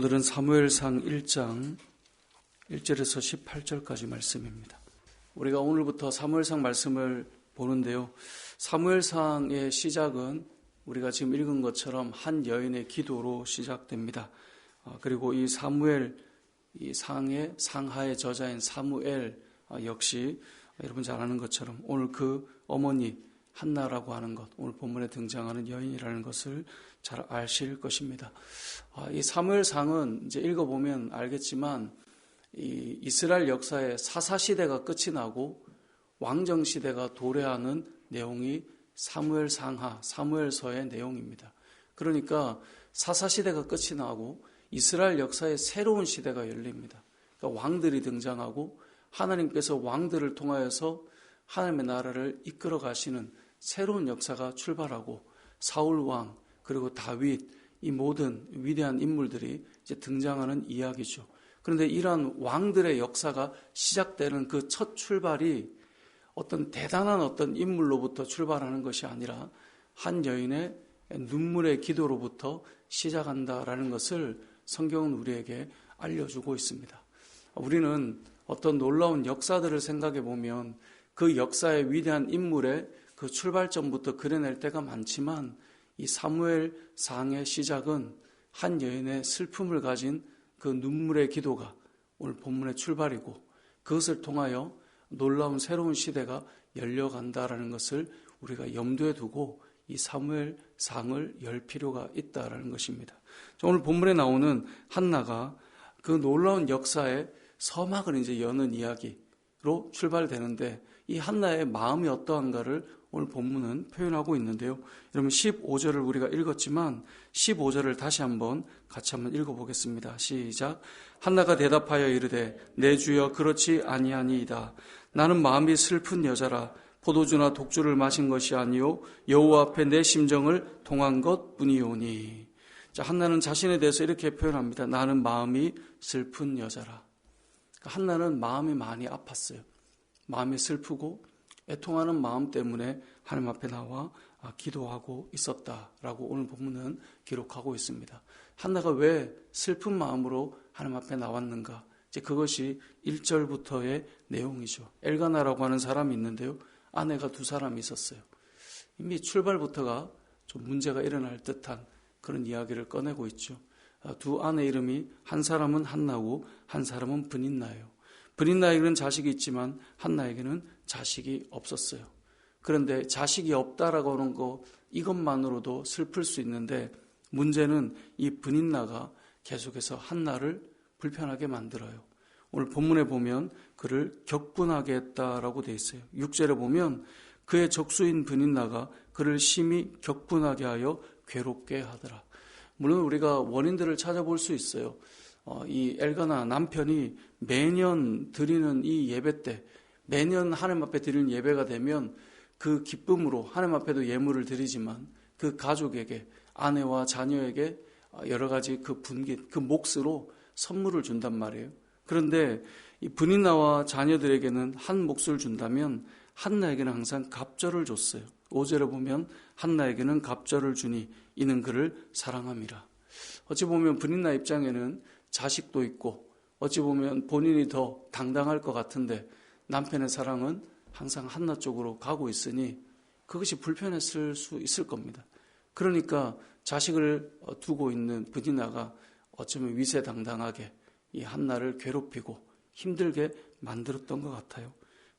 오늘은 사무엘상 1장 1절에서 18절까지 말씀입니다. 우리가 오늘부터 사무엘상 말씀을 보는데요. 사무엘상의 시작은 우리가 지금 읽은 것처럼 한 여인의 기도로 시작됩니다. 아, 그리고 이 사무엘 이 상의 상하의 저자인 사무엘 아, 역시 여러분 잘 아는 것처럼 오늘 그 어머니 한나라고 하는 것, 오늘 본문에 등장하는 여인이라는 것을 잘 아실 것입니다. 아, 이 사무엘상은 이제 읽어보면 알겠지만 이 이스라엘 역사의 사사 시대가 끝이 나고 왕정 시대가 도래하는 내용이 사무엘 상하, 사무엘서의 내용입니다. 그러니까 사사 시대가 끝이 나고 이스라엘 역사의 새로운 시대가 열립니다. 그러니까 왕들이 등장하고 하나님께서 왕들을 통하여서 하나님의 나라를 이끌어 가시는 새로운 역사가 출발하고 사울 왕 그리고 다윗 이 모든 위대한 인물들이 이제 등장하는 이야기죠. 그런데 이러한 왕들의 역사가 시작되는 그 첫 출발이 어떤 대단한 어떤 인물로부터 출발하는 것이 아니라 한 여인의 눈물의 기도로부터 시작한다라는 것을 성경은 우리에게 알려주고 있습니다. 우리는 어떤 놀라운 역사들을 생각해 보면 그 역사의 위대한 인물의 그 출발점부터 그려낼 때가 많지만 이 사무엘 상의 시작은 한 여인의 슬픔을 가진 그 눈물의 기도가 오늘 본문의 출발이고 그것을 통하여 놀라운 새로운 시대가 열려간다라는 것을 우리가 염두에 두고 이 사무엘 상을 열 필요가 있다라는 것입니다. 오늘 본문에 나오는 한나가 그 놀라운 역사의 서막을 이제 여는 이야기로 출발되는데 이 한나의 마음이 어떠한가를 오늘 본문은 표현하고 있는데요. 여러분 15절을 우리가 읽었지만 15절을 다시 한번 같이 한번 읽어보겠습니다. 시작. 한나가 대답하여 이르되 내 주여 그렇지 아니하니이다. 나는 마음이 슬픈 여자라 포도주나 독주를 마신 것이 아니요 여호와 앞에 내 심정을 통한 것뿐이오니. 자 한나는 자신에 대해서 이렇게 표현합니다. 나는 마음이 슬픈 여자라. 그러니까 한나는 마음이 많이 아팠어요. 마음이 슬프고 애통하는 마음 때문에 하나님 앞에 나와 아, 기도하고 있었다라고 오늘 본문은 기록하고 있습니다. 한나가 왜 슬픈 마음으로 하나님 앞에 나왔는가? 이제 그것이 1절부터의 내용이죠. 엘가나라고 하는 사람이 있는데요. 아내가 두 사람이 있었어요. 이미 출발부터가 좀 문제가 일어날 듯한 그런 이야기를 꺼내고 있죠. 아, 두 아내 이름이 한 사람은 한나고 한 사람은 분인나예요. 분인나에게는 자식이 있지만 한나에게는 자식이 없었어요. 그런데 자식이 없다라고 하는 거 이것만으로도 슬플 수 있는데 문제는 이 분인나가 계속해서 한나를 불편하게 만들어요. 오늘 본문에 보면 그를 격분하게 했다라고 돼 있어요. 6절에 보면 그의 적수인 분인나가 그를 심히 격분하게 하여 괴롭게 하더라. 물론 우리가 원인들을 찾아볼 수 있어요. 어, 이 엘가나 남편이 매년 드리는 이 예배 때 매년 하나님 앞에 드리는 예배가 되면 그 기쁨으로 하나님 앞에도 예물을 드리지만 그 가족에게 아내와 자녀에게 여러 가지 그 분깃, 그 몫으로 선물을 준단 말이에요. 그런데 이 분인나와 자녀들에게는 한 몫을 준다면 한나에게는 항상 갑절을 줬어요. 5절에 보면 한나에게는 갑절을 주니 이는 그를 사랑함이라. 어찌 보면 분인나 입장에는 자식도 있고 어찌 보면 본인이 더 당당할 것 같은데 남편의 사랑은 항상 한나 쪽으로 가고 있으니 그것이 불편했을 수 있을 겁니다. 그러니까 자식을 두고 있는 부디나가 어쩌면 위세당당하게 이 한나를 괴롭히고 힘들게 만들었던 것 같아요.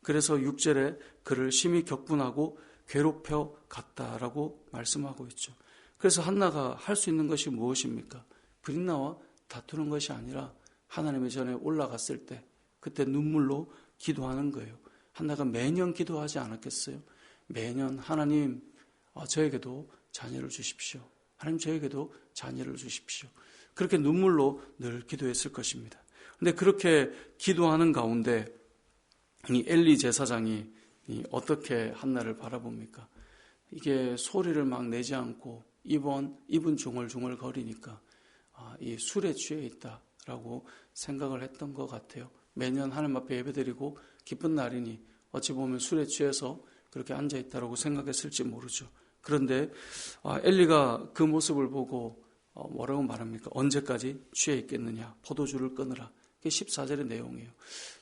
그래서 6절에 그를 심히 격분하고 괴롭혀 갔다라고 말씀하고 있죠. 그래서 한나가 할 수 있는 것이 무엇입니까? 브린나와 다투는 것이 아니라 하나님의 전에 올라갔을 때 그때 눈물로 기도하는 거예요. 한나가 매년 기도하지 않았겠어요? 매년 하나님 어, 저에게도 자녀를 주십시오. 하나님 저에게도 자녀를 주십시오. 그렇게 눈물로 늘 기도했을 것입니다. 근데 그렇게 기도하는 가운데 이 엘리 제사장이 어떻게 한나를 바라봅니까? 이게 소리를 막 내지 않고 입은 입은 중얼중얼 거리니까 아, 이 술에 취해 있다라고 생각을 했던 것 같아요. 매년 하나님 앞에 예배드리고 기쁜 날이니 어찌 보면 술에 취해서 그렇게 앉아 있다라고 생각했을지 모르죠. 그런데 아, 엘리가 그 모습을 보고 어, 뭐라고 말합니까? 언제까지 취해 있겠느냐? 포도주를 끊으라. 그게 14절의 내용이에요.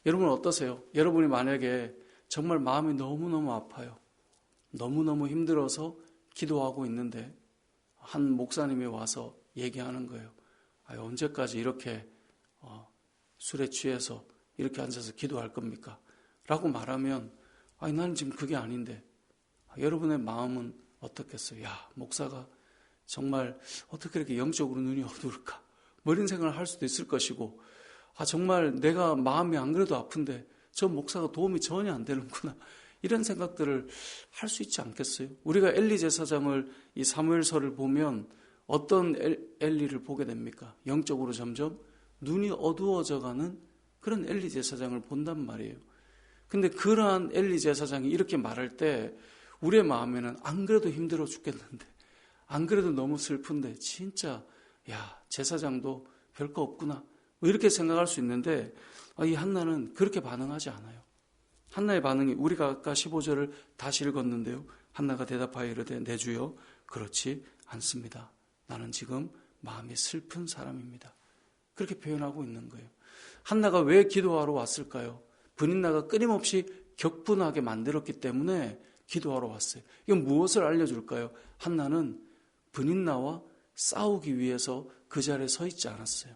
여러분 어떠세요? 여러분이 만약에 정말 마음이 너무너무 아파요. 너무너무 힘들어서 기도하고 있는데 한 목사님이 와서 얘기하는 거예요. 아, 언제까지 이렇게 어, 술에 취해서 이렇게 앉아서 기도할 겁니까? 라고 말하면 아니 나는 지금 그게 아닌데 아, 여러분의 마음은 어떻겠어요? 야 목사가 정말 어떻게 이렇게 영적으로 눈이 어두울까? 뭐 이런 생각을 할 수도 있을 것이고 아 정말 내가 마음이 안 그래도 아픈데 저 목사가 도움이 전혀 안 되는구나 이런 생각들을 할 수 있지 않겠어요? 우리가 엘리 제사장을 이 사무엘서를 보면 어떤 엘리를 보게 됩니까? 영적으로 점점 눈이 어두워져가는 그런 엘리 제사장을 본단 말이에요. 근데 그러한 엘리 제사장이 이렇게 말할 때 우리의 마음에는 안 그래도 힘들어 죽겠는데 안 그래도 너무 슬픈데 진짜 야 제사장도 별거 없구나 뭐 이렇게 생각할 수 있는데 아, 이 한나는 그렇게 반응하지 않아요. 한나의 반응이 우리가 아까 15절을 다시 읽었는데요. 한나가 대답하여 이르되 내 주여 그렇지 않습니다. 나는 지금 마음이 슬픈 사람입니다. 그렇게 표현하고 있는 거예요. 한나가 왜 기도하러 왔을까요? 분인나가 끊임없이 격분하게 만들었기 때문에 기도하러 왔어요. 이건 무엇을 알려줄까요? 한나는 분인나와 싸우기 위해서 그 자리에 서 있지 않았어요.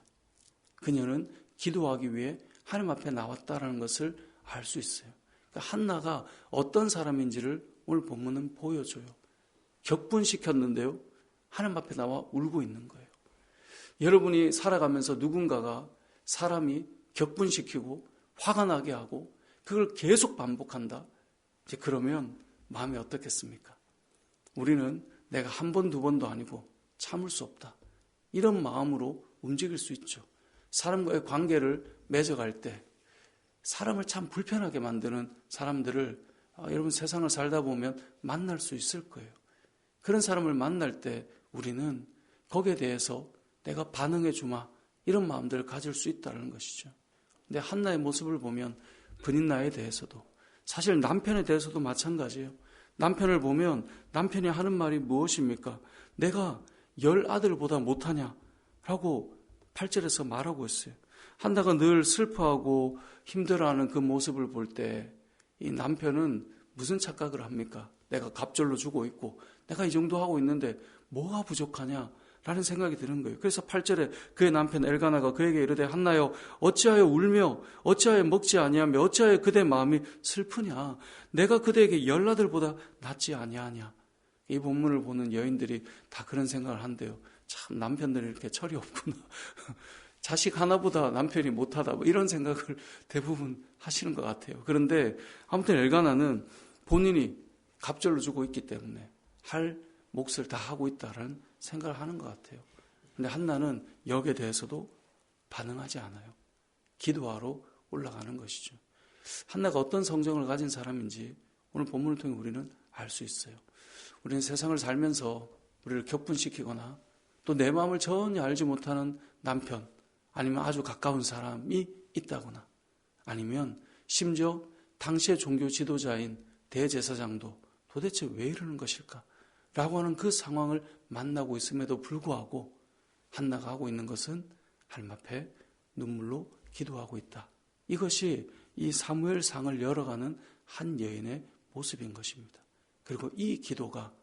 그녀는 기도하기 위해 하나님 앞에 나왔다라는 것을 알 수 있어요. 그러니까 한나가 어떤 사람인지를 오늘 본문은 보여줘요. 격분시켰는데요. 하나님 앞에 나와 울고 있는 거예요. 여러분이 살아가면서 누군가가 사람이 격분시키고 화가 나게 하고 그걸 계속 반복한다. 이제 그러면 마음이 어떻겠습니까? 우리는 내가 한 번, 두 번도 아니고 참을 수 없다. 이런 마음으로 움직일 수 있죠. 사람과의 관계를 맺어갈 때 사람을 참 불편하게 만드는 사람들을 아, 여러분 세상을 살다 보면 만날 수 있을 거예요. 그런 사람을 만날 때 우리는 거기에 대해서 내가 반응해 주마 이런 마음들을 가질 수 있다는 것이죠. 근데 한나의 모습을 보면 분인나에 대해서도 사실 남편에 대해서도 마찬가지예요. 남편을 보면 남편이 하는 말이 무엇입니까? 내가 열 아들보다 못하냐? 라고 8절에서 말하고 있어요. 한나가 늘 슬퍼하고 힘들어하는 그 모습을 볼 때 이 남편은 무슨 착각을 합니까? 내가 갑절로 주고 있고 내가 이 정도 하고 있는데 뭐가 부족하냐? 라는 생각이 드는 거예요. 그래서 8절에 그의 남편 엘가나가 그에게 이르되 한나여 어찌하여 울며 어찌하여 먹지 아니하며 어찌하여 그대 마음이 슬프냐 내가 그대에게 열나들보다 낫지 아니하냐 이 본문을 보는 여인들이 다 그런 생각을 한대요. 참 남편들이 이렇게 철이 없구나. 자식 하나보다 남편이 못하다 뭐 이런 생각을 대부분 하시는 것 같아요. 그런데 아무튼 엘가나는 본인이 갑절로 주고 있기 때문에 할 몫을 다 하고 있다는 생각을 하는 것 같아요. 근데 한나는 역에 대해서도 반응하지 않아요. 기도하러 올라가는 것이죠. 한나가 어떤 성정을 가진 사람인지 오늘 본문을 통해 우리는 알 수 있어요. 우리는 세상을 살면서 우리를 격분시키거나 또 내 마음을 전혀 알지 못하는 남편 아니면 아주 가까운 사람이 있다거나 아니면 심지어 당시의 종교 지도자인 대제사장도 도대체 왜 이러는 것일까? 라고 하는 그 상황을 만나고 있음에도 불구하고 한나가 하고 있는 것은 하나님 앞에 눈물로 기도하고 있다. 이것이 이 사무엘상을 열어가는 한 여인의 모습인 것입니다. 그리고 이 기도가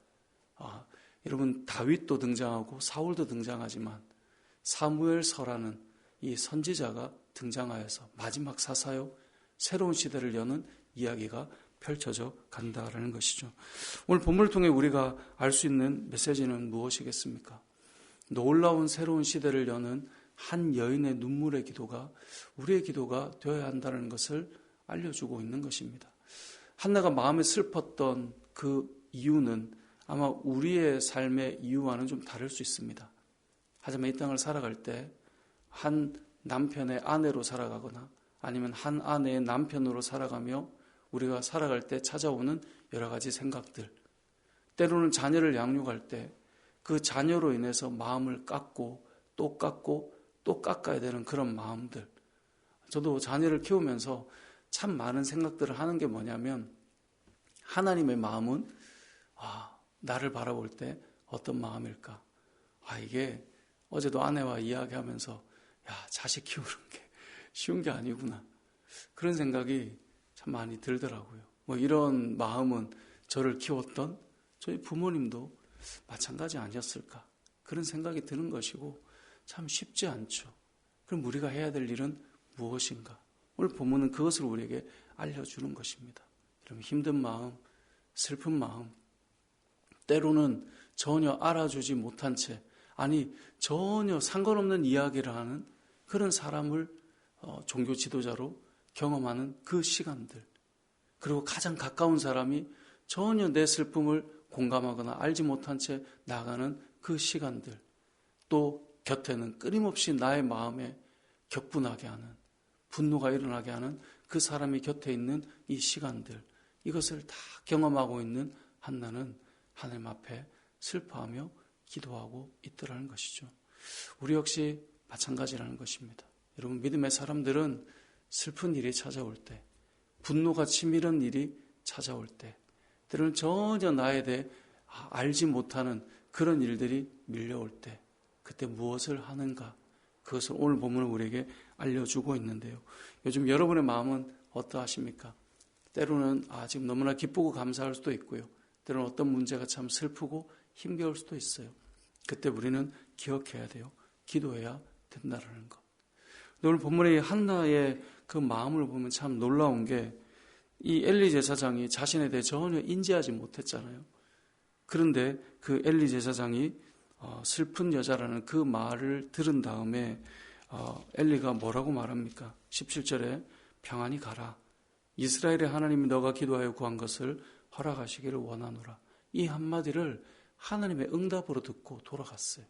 아, 여러분 다윗도 등장하고 사울도 등장하지만 사무엘서라는 이 선지자가 등장하여서 마지막 사사요 새로운 시대를 여는 이야기가 펼쳐져 간다라는 것이죠. 오늘 본문을 통해 우리가 알 수 있는 메시지는 무엇이겠습니까? 놀라운 새로운 시대를 여는 한 여인의 눈물의 기도가 우리의 기도가 되어야 한다는 것을 알려주고 있는 것입니다. 한나가 마음에 슬펐던 그 이유는 아마 우리의 삶의 이유와는 좀 다를 수 있습니다. 하지만 이 땅을 살아갈 때 한 남편의 아내로 살아가거나 아니면 한 아내의 남편으로 살아가며 우리가 살아갈 때 찾아오는 여러 가지 생각들, 때로는 자녀를 양육할 때 그 자녀로 인해서 마음을 깎고 또 깎고 또 깎아야 되는 그런 마음들. 저도 자녀를 키우면서 참 많은 생각들을 하는 게 뭐냐면 하나님의 마음은 아, 나를 바라볼 때 어떤 마음일까? 아, 이게 어제도 아내와 이야기하면서 야 자식 키우는 게 쉬운 게 아니구나 그런 생각이 참 많이 들더라고요. 뭐 이런 마음은 저를 키웠던 저희 부모님도 마찬가지 아니었을까 그런 생각이 드는 것이고 참 쉽지 않죠. 그럼 우리가 해야 될 일은 무엇인가? 오늘 본문은 그것을 우리에게 알려주는 것입니다. 여러분 힘든 마음, 슬픈 마음, 때로는 전혀 알아주지 못한 채, 아니 전혀 상관없는 이야기를 하는 그런 사람을 어, 종교 지도자로 경험하는 그 시간들, 그리고 가장 가까운 사람이 전혀 내 슬픔을 공감하거나 알지 못한 채 나가는 그 시간들, 또 곁에는 끊임없이 나의 마음에 격분하게 하는, 분노가 일어나게 하는 그 사람이 곁에 있는 이 시간들, 이것을 다 경험하고 있는 한나는 하나님 앞에 슬퍼하며 기도하고 있더라는 것이죠. 우리 역시 마찬가지라는 것입니다. 여러분, 믿음의 사람들은 슬픈 일이 찾아올 때, 분노가 치밀은 일이 찾아올 때, 때로는 전혀 나에 대해 알지 못하는 그런 일들이 밀려올 때, 그때 무엇을 하는가? 그것을 오늘 본문을 우리에게 알려주고 있는데요. 요즘 여러분의 마음은 어떠하십니까? 때로는 아, 지금 너무나 기쁘고 감사할 수도 있고요. 때로는 어떤 문제가 참 슬프고 힘겨울 수도 있어요. 그때 우리는 기억해야 돼요. 기도해야 된다라는 것. 오늘 본문의 한나의 그 마음을 보면 참 놀라운 게 이 엘리 제사장이 자신에 대해 전혀 인지하지 못했잖아요. 그런데 그 엘리 제사장이 어, 슬픈 여자라는 그 말을 들은 다음에 어, 엘리가 뭐라고 말합니까? 17절에 평안히 가라. 이스라엘의 하나님이 너가 기도하여 구한 것을 허락하시기를 원하노라. 이 한마디를 하나님의 응답으로 듣고 돌아갔어요.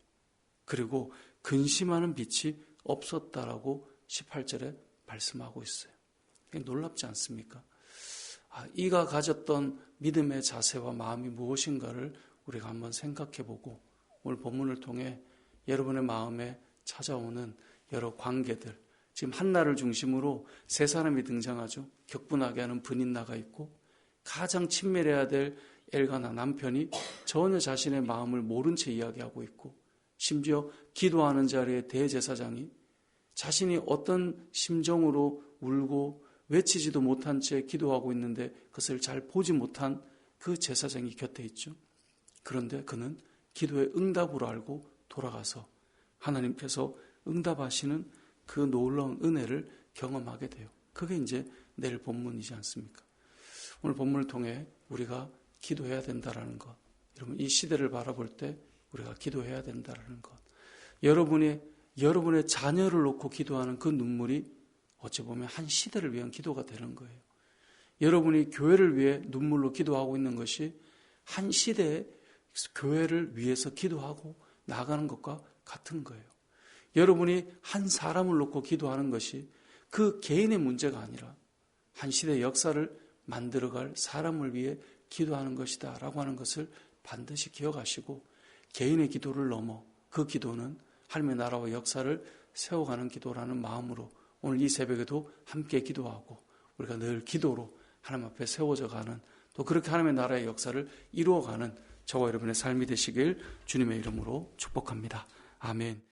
그리고 근심하는 빛이 없었다라고 18절에 말씀하고 있어요. 놀랍지 않습니까? 아, 이가 가졌던 믿음의 자세와 마음이 무엇인가를 우리가 한번 생각해 보고 오늘 본문을 통해 여러분의 마음에 찾아오는 여러 관계들, 지금 한나를 중심으로 세 사람이 등장하죠. 격분하게 하는 분인나가 있고 가장 친밀해야 될 엘가나 남편이 전혀 자신의 마음을 모른 채 이야기하고 있고 심지어 기도하는 자리에 대제사장이 자신이 어떤 심정으로 울고 외치지도 못한 채 기도하고 있는데 그것을 잘 보지 못한 그 제사장이 곁에 있죠. 그런데 그는 기도의 응답으로 알고 돌아가서 하나님께서 응답하시는 그 놀라운 은혜를 경험하게 돼요. 그게 이제 내일 본문이지 않습니까? 오늘 본문을 통해 우리가 기도해야 된다라는 것. 여러분 이 시대를 바라볼 때 우리가 기도해야 된다라는 것. 여러분의 여러분의 자녀를 놓고 기도하는 그 눈물이 어찌 보면 한 시대를 위한 기도가 되는 거예요. 여러분이 교회를 위해 눈물로 기도하고 있는 것이 한 시대의 교회를 위해서 기도하고 나가는 것과 같은 거예요. 여러분이 한 사람을 놓고 기도하는 것이 그 개인의 문제가 아니라 한 시대 역사를 만들어갈 사람을 위해 기도하는 것이다 라고 하는 것을 반드시 기억하시고 개인의 기도를 넘어 그 기도는 하나님의 나라와 역사를 세워가는 기도라는 마음으로 오늘 이 새벽에도 함께 기도하고 우리가 늘 기도로 하나님 앞에 세워져 가는 또 그렇게 하나님의 나라의 역사를 이루어가는 저와 여러분의 삶이 되시길 주님의 이름으로 축복합니다. 아멘.